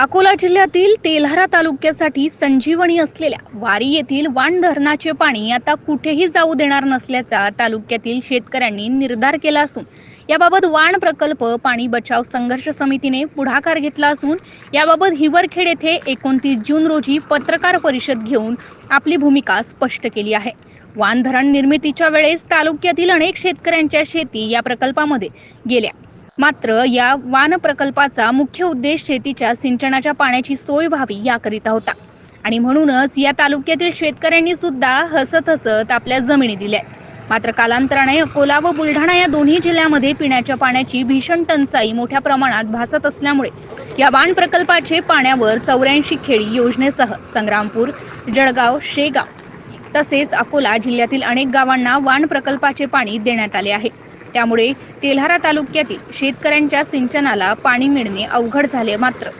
अकोला जिल्ह्यातील तेल्हारा तालुक्यासाठी संजीवनी असलेल्या वारी येथील वाण धरणाचे पाणी आता कुठेही जाऊ देणार नसल्याचा तालुक्यातील शेतकऱ्यांनी निर्धार केला असून याबाबत वाण प्रकल्प पाणी बचाव संघर्ष समितीने पुढाकार घेतला असून याबाबत हिवरखेड येथे एकोणतीस जून रोजी पत्रकार परिषद घेऊन आपली भूमिका स्पष्ट केली आहे. वाण धरण निर्मितीच्या वेळेस तालुक्यातील अनेक शेतकऱ्यांच्या शेती या प्रकल्पामध्ये गेल्या. मात्र या वान प्रकल्पाचा मुख्य उद्देश शेतीच्या सिंचनाच्या पाण्याची सोय व्हावी याकरिता होता. आणि म्हणूनच या तालुक्यातील शेतकऱ्यांनी सुद्धा हसत हसत आपल्या जमिनी दिल्या. मात्र कालांतराने अकोला व बुलढाणा या दोन्ही जिल्ह्यामध्ये पिण्याच्या पाण्याची भीषण टंचाई मोठ्या प्रमाणात भासत असल्यामुळे या वाण प्रकल्पाचे पाण्यावर चौऱ्याऐंशी खेडी योजनेसह संग्रामपूर जळगाव शेगाव तसेच अकोला जिल्ह्यातील अनेक गावांना वाण प्रकल्पाचे पाणी देण्यात आले आहे. त्यामुळे तेल्हारा तालुक्यातील शेतकऱ्यांच्या सिंचनाला पाणी मिळणे अवघड झाले मात्र.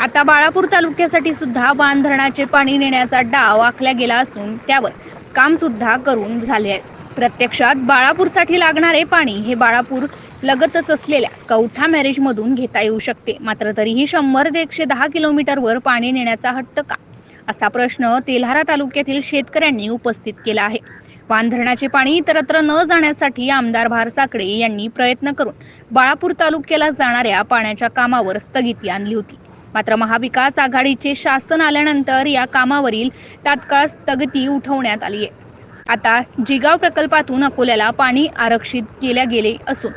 आता बाळापूर तालुक्यासाठी सुद्धा वाण धरणाचे पाणी नेण्याचा डाव आखला गेला असून त्यावर काम सुद्धा करून झाले आहे. प्रत्यक्षात बाळापूरसाठी लागणारे पाणी हे बाळापूर लगतच असलेल्या कौठा मॅरेजमधून घेता येऊ शकते. मात्र तरीही शंभर ते एकशे दहा किलोमीटरवर पाणी नेण्याचा हट्ट का? असा प्रश्न तेल्हारा तालुक्यातील शेतकऱ्यांनी उपस्थित केला आहे. वांधरणाचे पाणी इतरत्र न जाण्यासाठी आमदार भारसाकडे यांनी प्रयत्न करून बाळापूर तालुक्याला जाणाऱ्या पाण्याच्या कामावर स्थगिती आणली होती. मात्र महाविकास आघाडीचे शासन आल्यानंतर या कामावरील तात्काळ स्थगिती उठवण्यात आली आहे. आता जिगाव प्रकल्पातून अकोल्याला पाणी आरक्षित केल्या गेले असून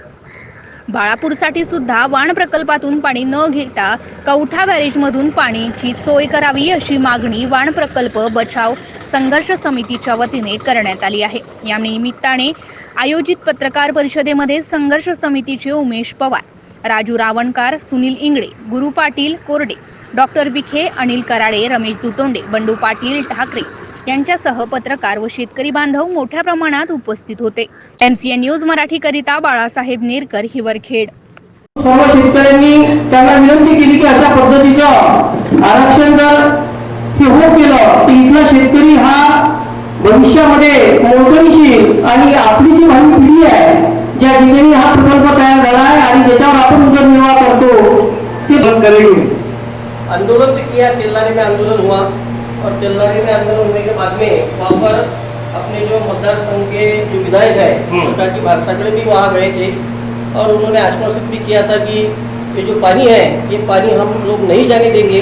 बाळापूरसाठी सुद्धा वाण प्रकल्पातून पाणी न घेता कवठा बॅरेजमधून पाण्याची सोय करावी अशी मागणी वाण प्रकल्प बचाव संघर्ष समितीच्या वतीने करण्यात आली आहे. या निमित्ताने आयोजित पत्रकार परिषदेमध्ये संघर्ष समितीचे उमेश पवार राजू रावणकार सुनील इंगळे गुरु पाटील कोरडे डॉक्टर विखे अनिल कराडे रमेश दुतोंडे बंडू पाटील ठाकरे यांच्यासह पत्रकार व शेतकरी बांधव मोठ्या प्रमाणात उपस्थित होते. एमसीएन न्यूज मराठीकरिता बाळासाहेब नेरकर हिवरखेड. सर्व शेतकऱ्यांनी त्यांना विनंती केली की अशा पद्धतीचं आरक्षण जर हे होत गेलं तर इथला शेतकरी हा भविष्यामध्ये मोठणीशील आणि आपली जी भावी पिढी आहे ज्या ठिकाणी हा प्रकल्प तयार झाला आहे आणि ज्याच्यावर आपण उदरनिर्वाह करतो ते बंद करेगी आंदोलन किया तेलनारी में आंदोलन हुआ और तेलनारी में आंदोलन होने के बाद में वहाँ पर अपने जो मतदार संघ के जो विधायक है हम्म। सरकार की भाषाकड़े भी वहाँ गए थे। और उन्होंने आश्वासित भी किया था कि ये जो पानी है ये पानी हम लोग नहीं जाने देंगे।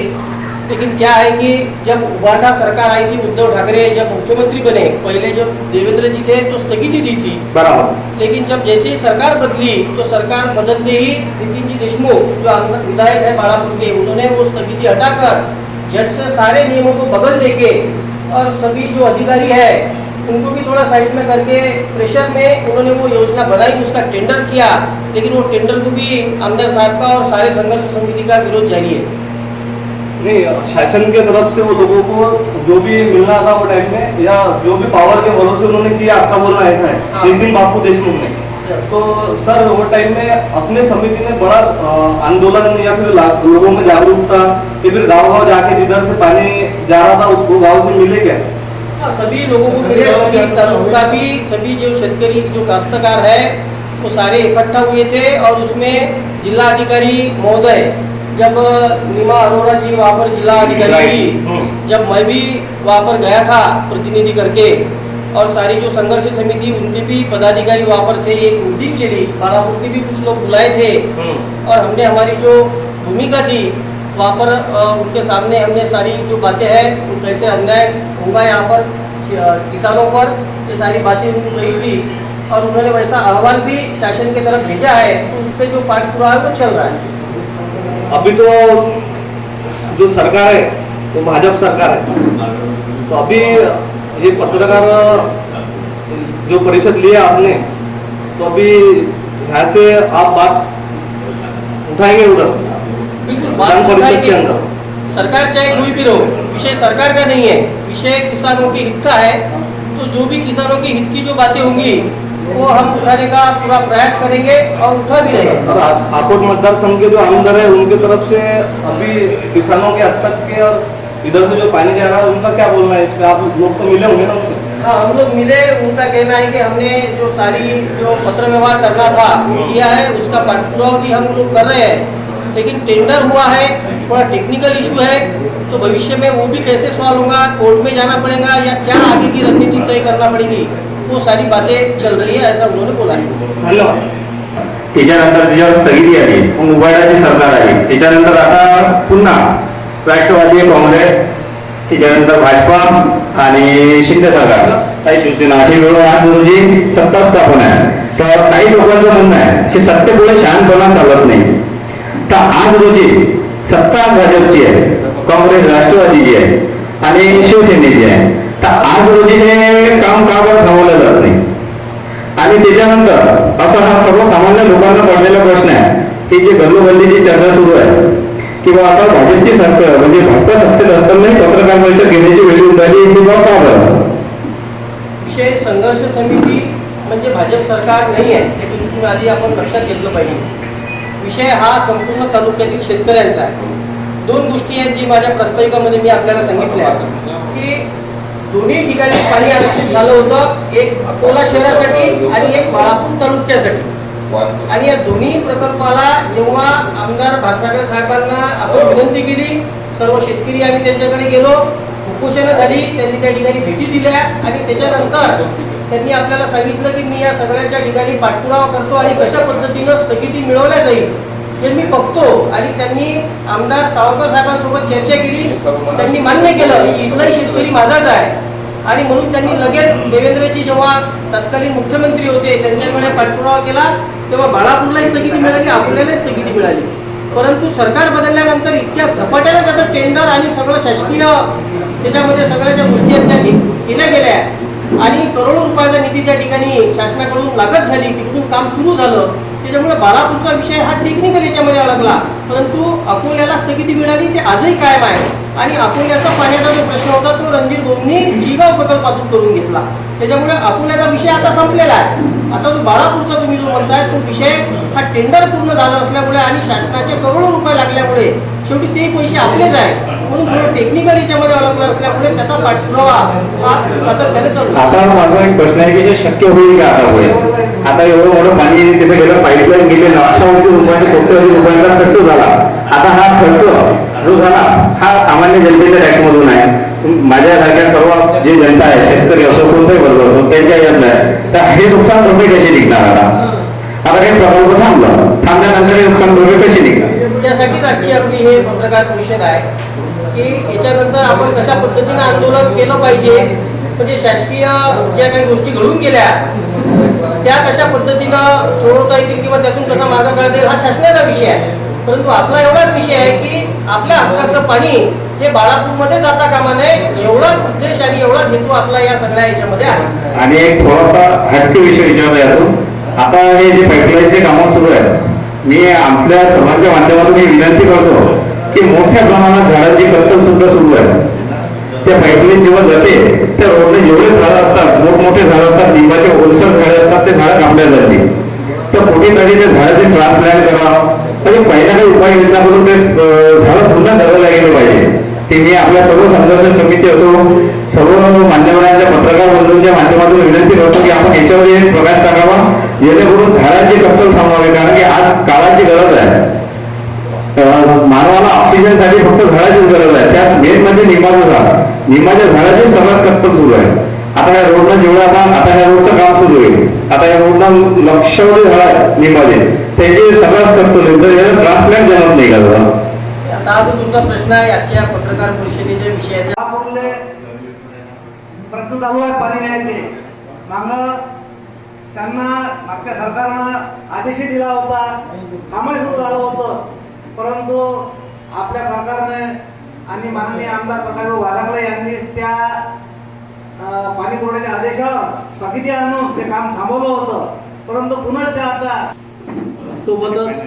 लेकिन क्या है कि जब उबाटा सरकार आई थी उद्धव ठाकरे जब मुख्यमंत्री बने पहले जब देवेंद्र जी थे तो स्थगिति दी थी। बराबर। लेकिन जब जैसे ही सरकार बदली तो सरकार बदलते ही नितिन जी देशमुख जो विधायक है बालापुर के उन्होंने वो स्थगिति हटाकर झट से सारे नियमों को बदल देके और सभी जो अधिकारी है उनको भी थोड़ा साइड में करके प्रेशर में उन्होंने वो योजना बनाई उसका टेंडर किया। लेकिन वो टेंडर को भी आमदार साहब का और सारे संघर्ष समिति का विरोध जारी है। नहीं शासन के तरफ़ से वो लोगों को जो भी मिलना था वो टाइम में या जो भी पावर के भरोसे उन्होंने किया आपका बोलना ऐसा हाँ। है। नितिन बापू देशमुख ने। तो सर वो टाइम में अपने समिति ने बड़ा आंदोलन या फिर लोगों में जागरूकता कि फिर गाँव गाँव जाके जिधर से पानी जा रहा था वो गाँव से मिले क्या हाँ, सभी लोगों को मिले सभी तालुका भी सभी जो शेतकरी जो काश्तकार है वो सारे इकट्ठा हुए थे और उसमें जिला अधिकारी महोदय जब नीमा अरोरा जी वहाँ पर जिला अधिकारी थी हम्म। जब मैं भी वहाँ पर गया था प्रतिनिधि करके और सारी जो संघर्ष समिति उनके भी पदाधिकारी वहाँ पर थे एक मीटिंग चली बालापुर के भी कुछ लोग बुलाए थे। और हमने हमारी जो भूमिका थी वहाँ पर उनके सामने हमने सारी जो बातें हैं वो कैसे अन्याय होगा यहाँ पर किसानों पर ये सारी बातें उनको कही थी। और उन्होंने वैसा अहवाल भी शासन की तरफ़ भेजा है तो उस पर जो पाठ पूरा है वो चल रहा है। अभी तो जो सरकार है वो तो भाजपा सरकार है। तो अभी ये पत्रकार जो परिषद लिया आपने तो अभी यहाँ से आप बात उठाएँगे उधर? बिल्कुल बात परिषद के अंदर। सरकार चाहे कोई भी रहो विषय सरकार का नहीं है विषय किसानों के हित का है। तो जो भी किसानों के हित की जो बातें होंगी वो हम उठाने का पूरा प्रयास करेंगे और उठा भी रहे और मतदार संघ के जो आमदार है उनके तरफ़ से अभी किसानों के हद तक के और इधर से जो पानी जा रहा है उनका क्या बोलना है? इस पे आप लोग तो मिले होंगे ना उनसे? हाँ हम लोग मिले उनका कहना है कि हमने जो सारी जो पत्र व्यवहार करना था वो किया है उसका पाठपुरावा भी हम लोग कर रहे हैं। लेकिन टेंडर हुआ है थोड़ा टेक्निकल इशू है तो भविष्य में वो भी कैसे सॉल्व होगा कोर्ट में जाना पड़ेगा या क्या आगे की रणनीति तय करना पड़ेगी वो सारी बातें चल रही है ऐसा उन्होंने बोला है। धन्यवाद। त्याच्यानंतर त्याच्यावर स्थगिती आली. मग उभायडाची सरकार आली. त्याच्यानंतर आता पुन्हा राष्ट्रवादी काँग्रेस त्याच्यानंतर भाजपा आणि शिंदे सरकार. काही शिवसेना. असे मिळून आज रोजी सत्ता स्थापन आहे. तर काही लोकांचं म्हणणं आहे की सत्तेपुढे शहाणपणा चालत नाही. तर आज रोजी सत्ता भाजपची आहे काँग्रेस राष्ट्रवादीची आहे आणि शिवसेनेची आहे. तर आज रोजी हे काम का थांबवलं जात नाही? आणि त्याच्यानंतर असा हा सर्वसामान्य लोकांना पडलेला प्रश्न आहे की जे गल्लोगल्लीची चर्चा सुरू आहे किंवा आता भाजपची सरकार म्हणजे भाजपा सत्तेत असतानाही पत्रकार परिषद घेण्याची वेळ येऊन किंवा का बरं? विषय संघर्ष समिती म्हणजे भाजप सरकार नाही आहे हे बिलकुल आधी आपण लक्षात घेतलं पाहिजे. विषय हा संपूर्ण तालुक्यातील शेतकऱ्यांचा आहे. दोन गोष्टी आहेत जी माझ्या प्रस्ताविकामध्ये मी आपल्याला सांगितल्या की दोन्ही ठिकाणी पाणी आरक्षित झालं होतं एक अकोला शहरासाठी आणि एक बाळापूर तालुक्यासाठी. आणि या दोन्ही प्रकल्पाला जेव्हा आमदार भारसागर साहेबांना आपण विनंती केली सर्व शेतकरी आम्ही त्यांच्याकडे गेलो उपोषणं झाली त्यांनी त्या ठिकाणी भेटी दिल्या आणि त्याच्यानंतर त्यांनी आपल्याला सांगितलं की मी या सगळ्याच्या ठिकाणी पाठपुरावा करतो आणि कशा पद्धतीनं स्थगिती मिळवल्या जाईल हे मी बघतो. आणि त्यांनी आमदार सावरकर साहेबांसोबत चर्चा केली. त्यांनी मान्य केलं की इथलाही शेतकरी माझाच आहे. आणि म्हणून त्यांनी लगेच देवेंद्रजी जेव्हा तत्कालीन मुख्यमंत्री होते त्यांच्याकडे पाठपुरावा केला तेव्हा बाळापूरलाही स्थगिती मिळाली अकोल्यालाही स्थगिती मिळाली. परंतु सरकार बदलल्यानंतर इतक्या झपाट्याने त्याचं टेंडर आणि सगळं शासकीय त्याच्यामध्ये सगळ्या ज्या गोष्टी आहेत त्या केल्या गेल्या. आणि करोडो रुपयाचा निधी त्या ठिकाणी शासनाकडून लागत झाली तिकडून काम सुरू झालं. त्याच्यामुळे बाळापूरचा विषय हा टेक्निकल याच्यामध्ये अडकला. परंतु अकोल्याला स्थगिती मिळाली ते आजही कायम आहे. आणि अकोल्याचा पाण्याचा जो प्रश्न होता तो रणजित गोमनी जिगाव प्रकल्पातून करून घेतला. त्याच्यामुळे अकोल्याचा विषय आता संपलेला आहे. आता जो बाळापूरचा तुम्ही जो म्हणताय तो विषय हा टेंडर पूर्ण झाला असल्यामुळे आणि शासनाचे करोडो रुपये लागल्यामुळे शेवटी ते पैसे आपलेच आहेत. म्हणून थोडं टेक्निकल याच्यामध्ये अडकलं असल्यामुळे त्याचा पाठपुरावा हा सातत्याने चालू आता माझा एक प्रश्न आहे की जे शक्य होईल का आता पुढे आता एवढं मोठं पाणी तिथे गेलं पाईपलाईन गेले अक्षावधी रुपयांनी कोट्यवधी रुपयांचा खर्च झाला. आता हा खर्च जो झाला हा सामान्य जनतेच्या टॅक्समधून आहे. तुम- माझ्यासारख्या सर्व जे जनता आहे शेतकरी असो कोणताही वर्ग असो त्यांच्या यातलं आहे. तर हे नुकसान भरपाई कसे निघणार आता? आता काही प्रकल्प थांबलं. थांबल्यानंतर हे नुकसान भरपाई कसे निघणार? त्यासाठीच आजची आपली हे पत्रकार परिषद आहे की याच्यानंतर आपण कशा पद्धतीनं आंदोलन केलं पाहिजे? म्हणजे शासकीय ज्या काही गोष्टी घडून गेल्या त्या कशा पद्धतीनं सोडवता येतील किंवा त्यातून कसा मार्ग काढता येईल हा शासनाचा विषय आहे. परंतु आपला एवढाच विषय आहे की आपल्या हक्काचं पाणी हे बाळापूरमध्ये जाता कामा नये एवढाच उद्देश आणि एवढाच हेतू आपला या सगळ्या याच्यामध्ये आहे. आणि एक थोडासा हटके विषय विचारला आता हे जे पाईपलाईनचे कामं सुरू आहे मी आपल्या सर्वांच्या माध्यमातून मी विनंती करतो की मोठ्या प्रमाणात झाडांची कत्तल सुद्धा सुरू आहे त्या पाईपलाईन जेव्हा जाते त्या रोडने जेवढे झाडं असतात मोठमोठे झाडं असतात लिंबाचे ओलसर झाडे असतात ते झाडं कापल्या जाते. तर कुठेतरी ते झाडाचे ट्रान्सप्लांट करावं म्हणजे पहिल्या काही उपाययोजना करून ते झाड झाडं पुन्हा जगवल्या गेले पाहिजे. ते मी आपल्या सर्व संघर्ष समिती असो सर्व मान्यवरांच्या पत्रकार बंधूंच्या माध्यमातून विनंती करतो की आपण याच्यावर एक प्रकाश जेणेकरून झाडांची कत्तल थांबवावी कारण की आज काळाची गरज आहे. मानवाला ऑक्सिजनसाठी फक्त झाडाचीच गरज आहे. त्यात मेन म्हणजे निंबाचं झाड. निंबाच्या झाडाचीच सर्रास कत्तल सुरू आहे. आता या रोडनं जेवढं आता आता या रोडचं काम सुरू होईल. आता या रोडनं लक्षावधी झाड निंबाचे. त्याची सर्रास कत्तल होईल. तर याला ट्रान्सप्लांट जमत नाही का? आता हा जो तुमचा प्रश्न आहे. आजच्या पत्रकार परिषदेच्या विषयाचा. चालू आहे पाणी न्यायचे मागं त्यांना मागच्या सरकारनं आदेशही दिला होता कामही सुरू झालं होतं. परंतु आपल्या सरकारने आणि माननीय आमदार प्रकाश वाघाकडे यांनी त्या पाणी पुरवठ्याच्या आदेशावर स्थगिती आणून ते काम थांबवलं होतं. परंतु पुन्हा आता सोबतच